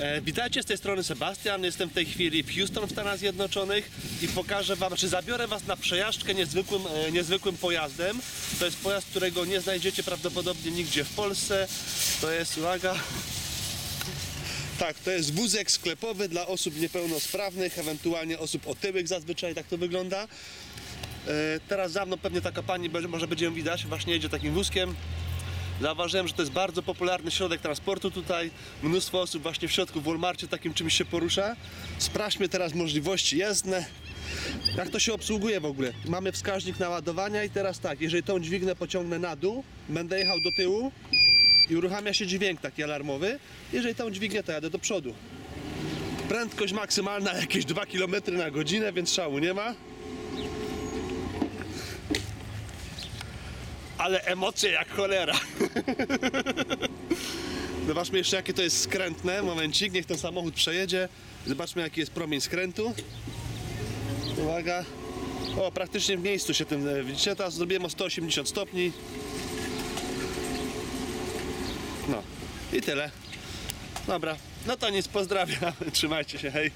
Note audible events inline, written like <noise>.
E, witajcie z tej strony Sebastian. Jestem w tej chwili w Houston w Stanach Zjednoczonych i pokażę Wam, czy zabiorę Was na przejażdżkę niezwykłym, e, niezwykłym pojazdem. To jest pojazd, którego nie znajdziecie prawdopodobnie nigdzie w Polsce. To jest, uwaga, tak, to jest wózek sklepowy dla osób niepełnosprawnych, ewentualnie osób otyłych zazwyczaj, tak to wygląda. E, teraz za mną pewnie taka pani, może będzie ją widać, właśnie jedzie takim wózkiem. Zauważyłem, że to jest bardzo popularny środek transportu tutaj. Mnóstwo osób właśnie w środku w Walmarcie takim czymś się porusza. Sprawdźmy teraz możliwości jezdne. Jak to się obsługuje w ogóle? Mamy wskaźnik naładowania i teraz tak, jeżeli tą dźwignę pociągnę na dół, będę jechał do tyłu i uruchamia się dźwięk taki alarmowy. Jeżeli tą dźwignię, to jadę do przodu. Prędkość maksymalna jakieś 2 km na godzinę, więc szału nie ma. Ale emocje jak cholera. <laughs> Zobaczmy jeszcze jakie to jest skrętne. Momencik, niech ten samochód przejedzie. Zobaczmy jaki jest promień skrętu. Uwaga. O, praktycznie w miejscu się tym, e, widzicie, teraz zrobiłem o 180 stopni. No i tyle. Dobra, no to nic, pozdrawiam. <laughs> Trzymajcie się, hej.